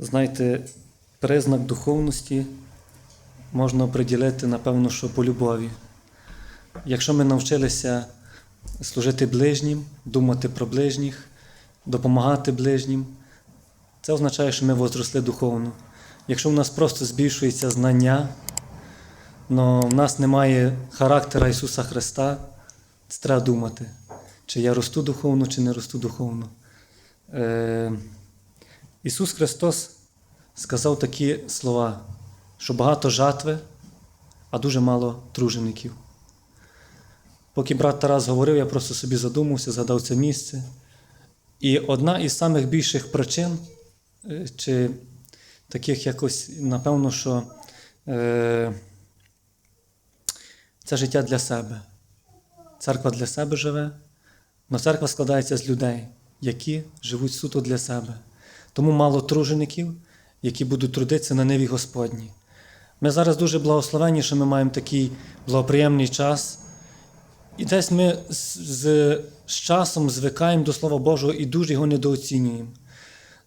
знаєте, признак духовності можна приділити, напевно, що по любові. Якщо ми навчилися служити ближнім, думати про ближніх, допомагати ближнім, це означає, що ми возросли духовно. Якщо в нас просто збільшується знання, але в нас немає характера Ісуса Христа, це треба думати, чи я росту духовно, чи не росту духовно. Ісус Христос сказав такі слова, що багато жатви, а дуже мало тружеників. Поки брат Тарас говорив, я просто собі задумався, згадав це місце. І одна із самих більших причин, е, чи таких якось, напевно, що е, це життя для себе. Церква для себе живе, але церква складається з людей, які живуть суто для себе. Тому мало тружеників, які будуть трудитися на ниві Господній. Ми зараз дуже благословені, що ми маємо такий благоприємний час. І десь ми з, з, з часом звикаємо до Слова Божого і дуже його недооцінюємо.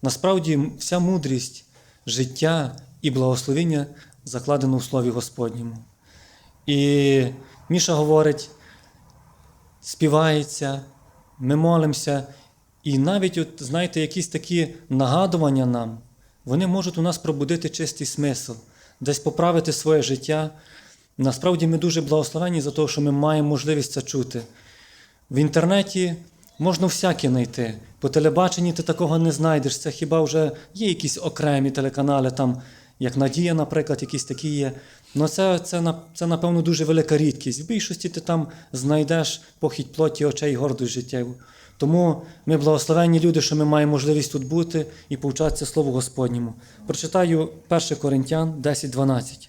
Насправді, вся мудрість життя і благословення закладено в Слові Господньому. І Міша говорить, співається, ми молимося, і навіть, от, знаєте, якісь такі нагадування нам, вони можуть у нас пробудити чистий смисл, десь поправити своє життя. Насправді ми дуже благословені за те, що ми маємо можливість це чути. В інтернеті можна всяке знайти. По телебаченні ти такого не знайдеш. Це хіба вже є якісь окремі телеканали, там, як Надія, наприклад, якісь такі є. Ну це, це, це, напевно, дуже велика рідкість. В більшості ти там знайдеш похідь плоті очей гордость життєву. Тому ми благословенні люди, що ми маємо можливість тут бути і повчатися Слову Господньому. Прочитаю 1 Коринтян 10.12.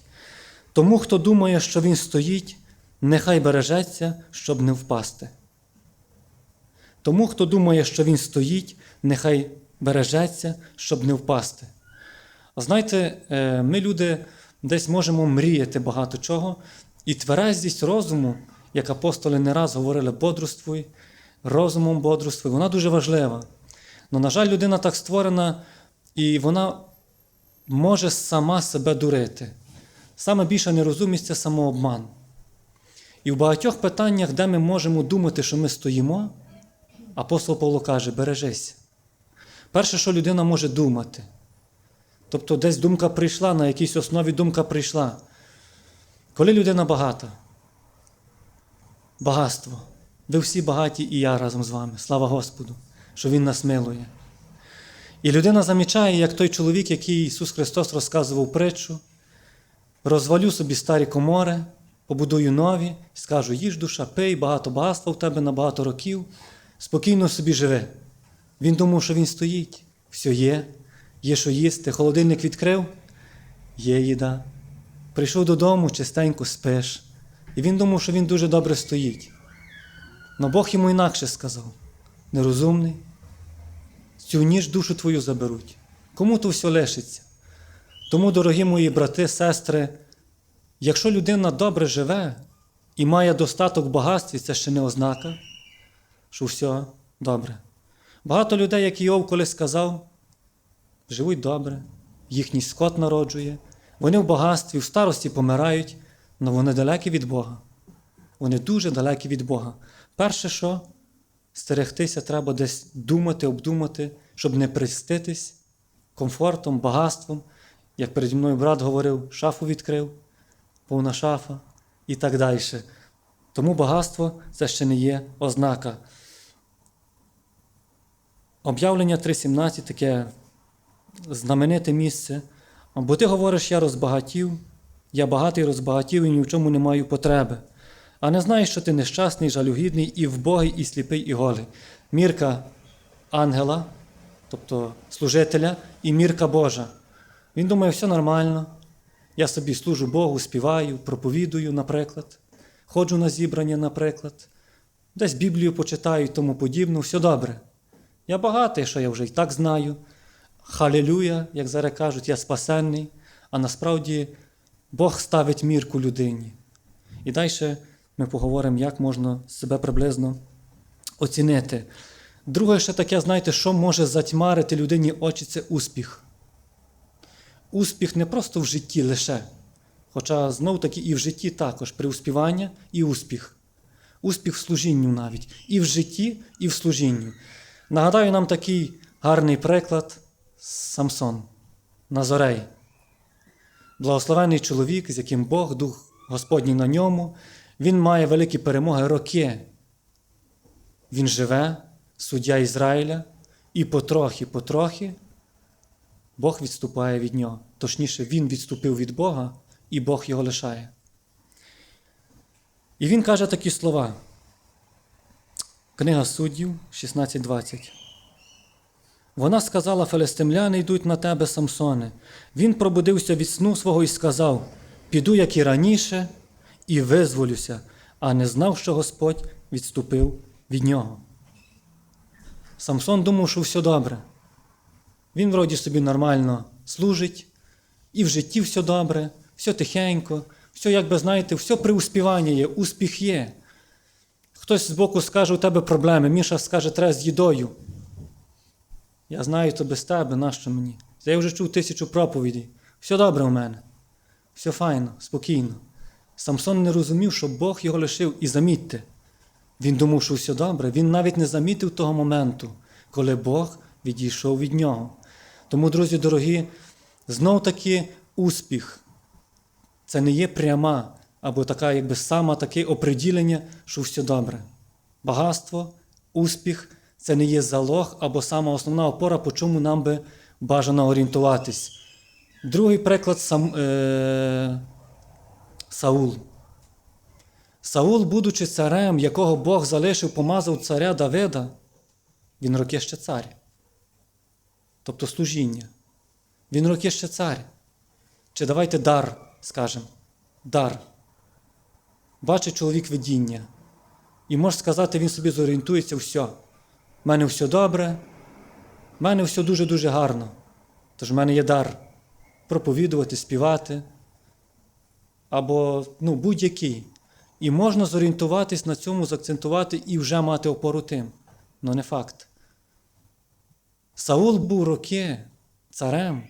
Тому, хто думає, що він стоїть, нехай бережеться, щоб не впасти. Тому, хто думає, що він стоїть, нехай бережеться, щоб не впасти. Знаєте, е, ми люди десь можемо мріяти багато чого, і тверезість розуму, як апостоли не раз говорили, бодрствуй, розумом бодрствуй, вона дуже важлива. Але, на жаль, людина так створена, і вона може сама себе дурити. Саме більша нерозумність це самообман. І в багатьох питаннях, де ми можемо думати, що ми стоїмо, апостол Павло каже: бережись. Перше, що людина може думати. Тобто десь думка прийшла, на якійсь основі думка прийшла. Коли людина багата, багатство. Ви всі багаті, і я разом з вами. Слава Господу, що Він нас милує. І людина замічає, як той чоловік, який Ісус Христос розказував притчу, розвалю собі старі комори, побудую нові, скажу, їж душа, пий, багато багатства в тебе на багато років, спокійно собі живи. Він думав, що він стоїть, все є, є що їсти, холодильник відкрив, є їда. Прийшов додому, чистенько спиш. І він думав, що він дуже добре стоїть. Но Бог йому інакше сказав: нерозумний, цю ніж душу твою заберуть. Кому то все лишиться? Тому, дорогі мої брати, сестри, якщо людина добре живе і має достаток багатстві, це ще не ознака, що все добре. Багато людей, як Іов колись сказав, живуть добре, їхній скот народжує, вони в багатстві, в старості помирають, але вони далекі від Бога. Вони дуже далекі від Бога. Перше, що стерегтися, треба десь думати, обдумати, щоб не приститись комфортом, багатством. Як переді мною брат говорив, шафу відкрив, повна шафа і так далі. Тому багатство це ще не є ознака. Об'явлення 3.17 таке знамените місце. Бо ти говориш, я розбагатів, я багатий розбагатів і ні в чому не маю потреби. А не знаєш, що ти нещасний, жалюгідний, і вбогий, і сліпий, і голий. Мірка ангела, тобто служителя, і мірка Божа. Він думає, все нормально. Я собі служу Богу, співаю, проповідую, наприклад, ходжу на зібрання, наприклад, десь Біблію почитаю і тому подібне, все добре. Я багатий, що я вже і так знаю. Халілюя, як зараз кажуть, я спасенний, а насправді Бог ставить мірку людині. І далі ми поговоримо, як можна себе приблизно оцінити. Друге, ще таке, знаєте, що може затьмарити людині очі, це успіх. успіх не просто в житті лише, хоча знов таки і в житті також преуспівання і успіх. Успіх в служінню навіть. І в житті, і в служінню. Нагадаю нам такий гарний приклад Самсон Назорей. Благословений чоловік, з яким Бог, Дух Господній на ньому, він має великі перемоги роки. Він живе, суддя Ізраїля, і потрохи, потрохи Бог відступає від нього. Точніше, він відступив від Бога, і Бог його лишає. І він каже такі слова. Книга суддів 16.20. Вона сказала: Филистимляни йдуть на тебе, Самсоне. Він пробудився від сну свого і сказав: Піду, як і раніше, і визволюся, а не знав, що Господь відступив від нього. Самсон думав, що все добре. Він вроді собі нормально служить, і в житті все добре, все тихенько, все, як би знаєте, все преуспівання є, успіх є. Хтось збоку скаже, у тебе проблеми, Міша скаже, треба з їдою. Я знаю, то без тебе, нащо мені? Я вже чув тисячу проповідей. Все добре у мене. Все файно, спокійно. Самсон не розумів, що Бог його лишив, і замітьте. Він думав, що все добре. Він навіть не замітив того моменту, коли Бог відійшов від нього. Тому, друзі дорогі, знов таки успіх. Це не є пряма або така, якби сама таке оприділення, що все добре. Багатство, успіх це не є залог або сама основна опора, по чому нам би бажано орієнтуватись. Другий приклад сам, е, Саул. Саул, будучи царем, якого Бог залишив, помазав царя Давида, він роки ще цар. Тобто служіння. Він роки ще цар. Чи давайте дар, скажемо. Дар. Бачить чоловік видіння. І може сказати, він собі зорієнтується, все. В мене все добре, в мене все дуже-дуже гарно. Тож в мене є дар проповідувати, співати. Або ну, будь-який. І можна зорієнтуватись на цьому, заакцентувати і вже мати опору тим. Ну не факт. Саул був роки царем,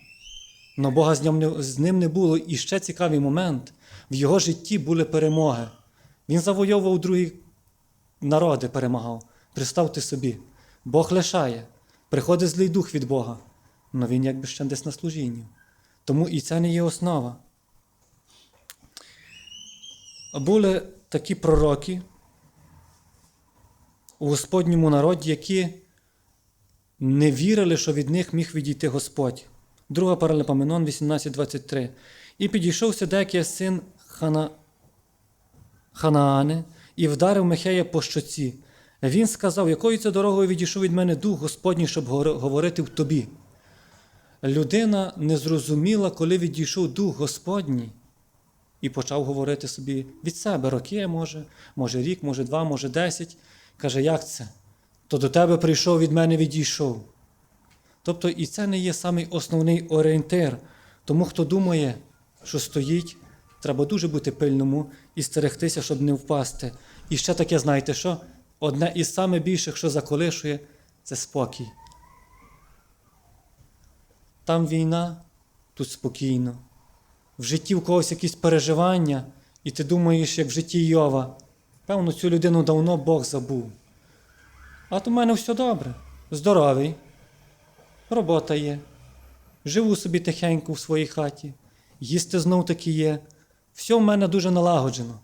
але Бога з ним, не, було. І ще цікавий момент: в його житті були перемоги. Він завойовував другі народи, перемагав. Представте собі, Бог лишає, приходить злий дух від Бога, але він якби ще десь на служінні. Тому і це не є основа. Були такі пророки у Господньому народі, які не вірили, що від них міг відійти Господь. Друга Паралипоменон 18.23. І підійшов Седекія син Хана... Ханаани і вдарив Михея по щоці. Він сказав, якою це дорогою відійшов від мене дух Господній, щоб говорити в тобі. Людина не зрозуміла, коли відійшов дух Господній, і почав говорити собі від себе роки, може, може рік, може два, може десять. Каже, як це? То до тебе прийшов, від мене відійшов. Тобто і це не є самий основний орієнтир. Тому хто думає, що стоїть, треба дуже бути пильному і стерегтися, щоб не впасти. І ще таке, знаєте що? Одне із найбільших, що заколишує, це спокій. Там війна, тут спокійно. В житті в когось якісь переживання, і ти думаєш, як в житті Йова. Певно, цю людину давно Бог забув. А то в мене все добре, здоровий, робота є, живу собі тихенько в своїй хаті, їсти знов таки є. Все в мене дуже налагоджено.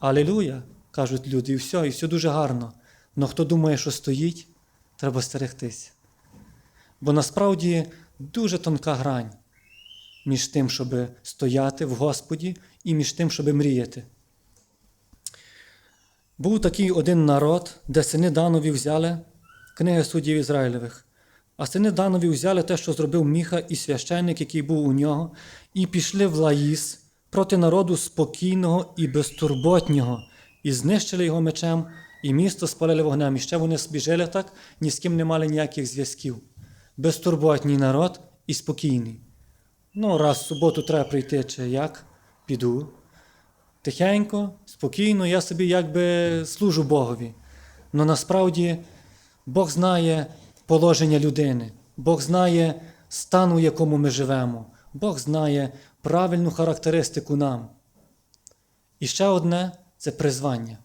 Алілуя, кажуть люди, і все, і все дуже гарно. Но хто думає, що стоїть, треба стерегтися. Бо насправді дуже тонка грань між тим, щоб стояти в Господі, і між тим, щоб мріяти. Був такий один народ, де сини Данові взяли книги суддів Ізраїлевих. А сини Данові взяли те, що зробив Міха і священник, який був у нього, і пішли в Лаїс проти народу спокійного і безтурботнього, і знищили його мечем, і місто спалили вогнем. І ще вони збіжили так, ні з ким не мали ніяких зв'язків. Безтурботній народ і спокійний. Ну, раз в суботу треба прийти, чи як, піду. Тихенько, спокійно, я собі якби служу Богові. Но насправді Бог знає положення людини, Бог знає стану, в якому ми живемо. Бог знає правильну характеристику нам. І ще одне це призвання.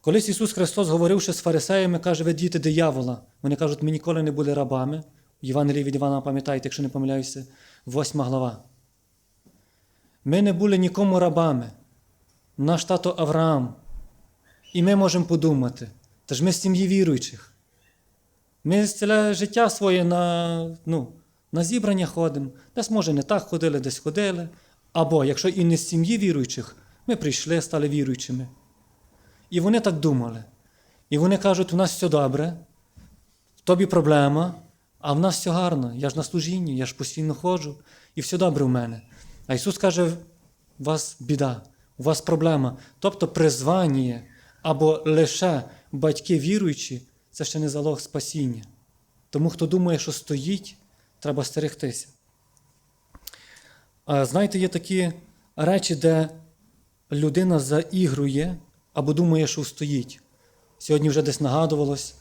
Колись Ісус Христос, говоривши з фарисеями, каже, ви діти диявола. Вони кажуть, ми ніколи не були рабами. Євангелії від Івана пам'ятаєте, якщо не помиляюся, 8 глава. Ми не були нікому рабами. Наш тато Авраам. І ми можемо подумати, та ж ми з сім'ї віруючих. Ми ціле життя своє на, ну, на зібрання ходимо. Десь, може, не так ходили, десь ходили. Або, якщо і не з сім'ї віруючих, ми прийшли, стали віруючими. І вони так думали. І вони кажуть, у нас все добре, в тобі проблема, а в нас все гарно. Я ж на служінні, я ж постійно ходжу, і все добре в мене. А Ісус каже, у вас біда, у вас проблема. Тобто призвання або лише батьки віруючі це ще не залог спасіння. Тому хто думає, що стоїть, треба стерегтися. Знаєте, є такі речі, де людина заігрує або думає, що стоїть. Сьогодні вже десь нагадувалось.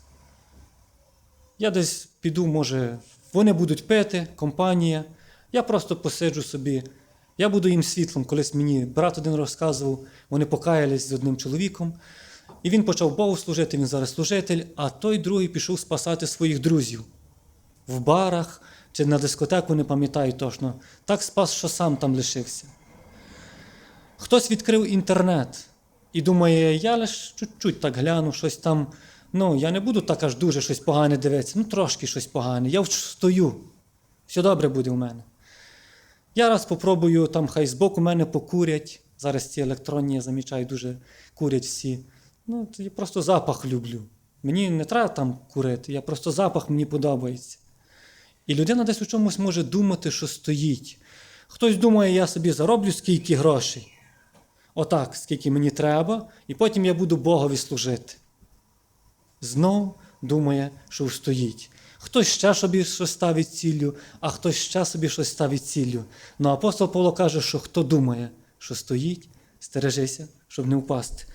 Я десь піду, може, вони будуть пити, компанія. Я просто посиджу собі. Я буду їм світлом. Колись мені брат один розказував, вони покаялись з одним чоловіком. І він почав Богу служити, він зараз служитель, а той другий пішов спасати своїх друзів в барах чи на дискотеку, не пам'ятаю точно. Так спас, що сам там лишився. Хтось відкрив інтернет і думає, я лише чуть-чуть так гляну, щось там. Ну, я не буду так аж дуже щось погане дивитися, ну трошки щось погане. Я стою. Все добре буде у мене. Я раз попробую, там хай збоку мене покурять. Зараз ці електронні, я замічаю, дуже курять всі. Ну, я просто запах люблю. Мені не треба там курити, я просто запах мені подобається. І людина десь у чомусь може думати, що стоїть. Хтось думає, я собі зароблю скільки грошей. Отак, скільки мені треба, і потім я буду Богові служити. Знов думає, що стоїть. Хтось ще собі щось ставить ціллю, а хтось ще собі щось ставить ціллю. Ну апостол Павло каже, що хто думає, що стоїть, стережися, щоб не впасти.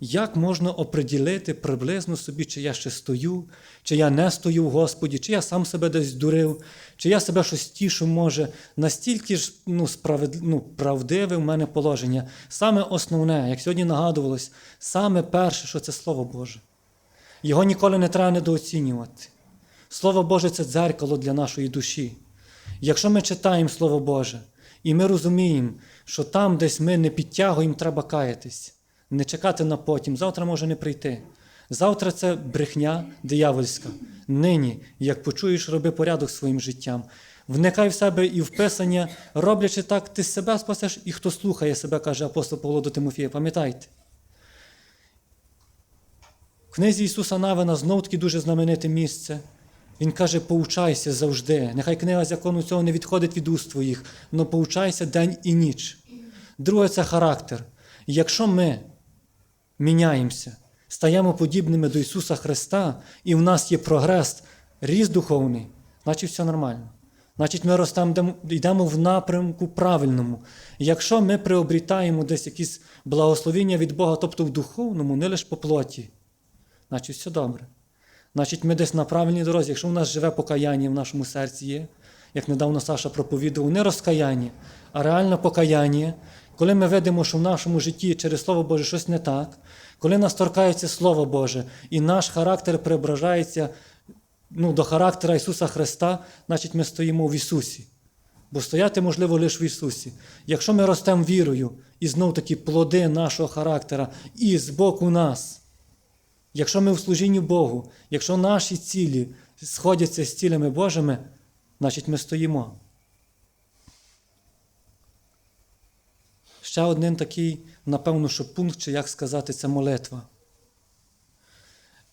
Як можна оприділити приблизно собі, чи я ще стою, чи я не стою в Господі, чи я сам себе десь дурив, чи я себе щось тішу, може, настільки ж ну, справед... ну, правдиве в мене положення. Саме основне, як сьогодні нагадувалось, саме перше, що це Слово Боже. Його ніколи не треба недооцінювати. Слово Боже це дзеркало для нашої душі. Якщо ми читаємо Слово Боже, і ми розуміємо, що там десь ми не підтягуємо, треба каятись, не чекати на потім, завтра може не прийти. Завтра це брехня диявольська. Нині, як почуєш, роби порядок своїм життям. Вникай в себе і в Писання, роблячи так, ти себе спасеш, і хто слухає себе, каже апостол Павло до Тимофія, пам'ятайте. Книзі Ісуса Навина знов таки дуже знамените місце. Він каже, поучайся завжди. Нехай книга закону цього не відходить від уст твоїх, але поучайся день і ніч. Друге це характер. Якщо ми міняємося, стаємо подібними до Ісуса Христа, і в нас є прогрес, ріст духовний, значить все нормально. Значить, ми ростемо, йдемо в напрямку правильному. Якщо ми приобрітаємо десь якісь благословення від Бога, тобто в духовному, не лише по плоті, значить все добре. Значить, ми десь на правильній дорозі. Якщо в нас живе покаяння в нашому серці є, як недавно Саша проповідував, не розкаяння, а реальне покаяння, коли ми видимо, що в нашому житті через Слово Боже щось не так, коли нас торкається Слово Боже, і наш характер преображається ну, до характера Ісуса Христа, значить ми стоїмо в Ісусі. Бо стояти можливо лише в Ісусі. Якщо ми ростемо вірою, і знов такі плоди нашого характера, і з боку нас. Якщо ми в служінні Богу, якщо наші цілі сходяться з цілями Божими, значить ми стоїмо. Ще один такий, напевно, що пункт, чи як сказати, це молитва.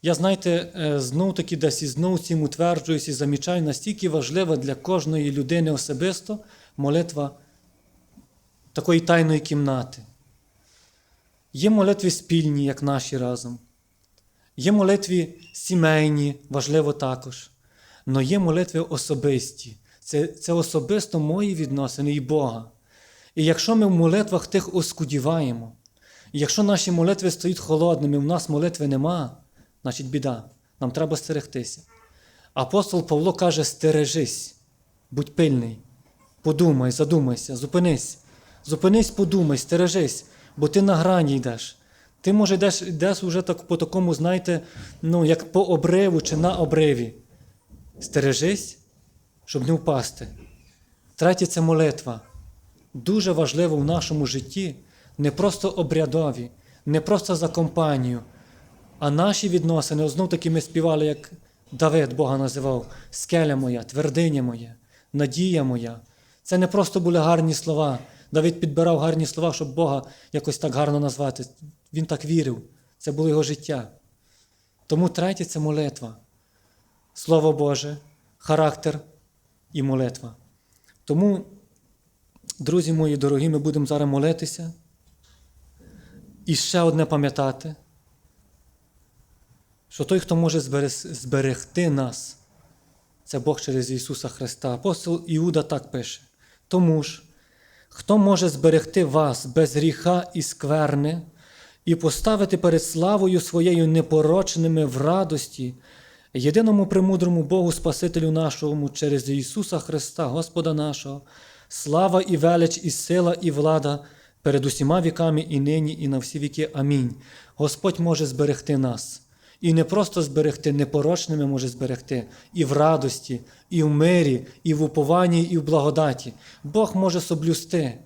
Я, знаєте, знов таки десь і знов цим утверджуюсь і замічаю, настільки важлива для кожної людини особисто молитва такої тайної кімнати. Є молитви спільні, як наші разом. Є молитві сімейні, важливо також. Але є молитви особисті. Це це особисто мої відносини і Бога. І якщо ми в молитвах тих оскудіваємо, якщо наші молитви стають холодними, в нас молитви нема, значить біда, нам треба стерегтися. Апостол Павло каже: стережись, будь пильний, подумай, задумайся, зупинись. Зупинись, подумай, стережись, бо ти на грані йдеш. Ти, може, йдеш, йдеш уже так, по такому, знаєте, ну, як по обриву чи на обриві. Стережись, щоб не впасти. Третє це молитва. Дуже важливо в нашому житті не просто обрядові, не просто за компанію, а наші відносини, знов таки ми співали, як Давид Бога називав, скеля моя, твердиня моя, надія моя. Це не просто були гарні слова. Давид підбирав гарні слова, щоб Бога якось так гарно назвати. Він так вірив. Це було його життя. Тому третє це молитва. Слово Боже, характер і молитва. Тому, друзі мої дорогі, ми будемо зараз молитися. І ще одне пам'ятати, що той, хто може зберегти нас, це Бог через Ісуса Христа. Апостол Іуда так пише. Тому ж, хто може зберегти вас без гріха і скверни, і поставити перед славою своєю непорочними в радості, єдиному премудрому Богу Спасителю нашому через Ісуса Христа, Господа нашого, слава і велич, і сила, і влада перед усіма віками, і нині, і на всі віки. Амінь. Господь може зберегти нас. І не просто зберегти, непорочними може зберегти і в радості, і в мирі, і в упованні, і в благодаті. Бог може соблюсти.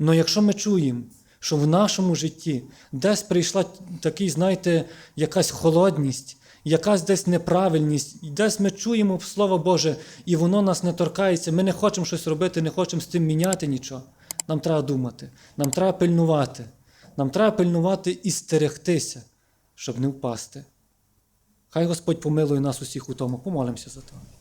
Але якщо ми чуємо, що в нашому житті десь прийшла такий, знаєте, якась холодність, якась десь неправильність, десь ми чуємо Слово Боже, і воно нас не торкається, ми не хочемо щось робити, не хочемо з тим міняти нічого. Нам треба думати, нам треба пильнувати, нам треба пильнувати і стерегтися, щоб не впасти. Хай Господь помилує нас усіх у тому. Помолимося за то.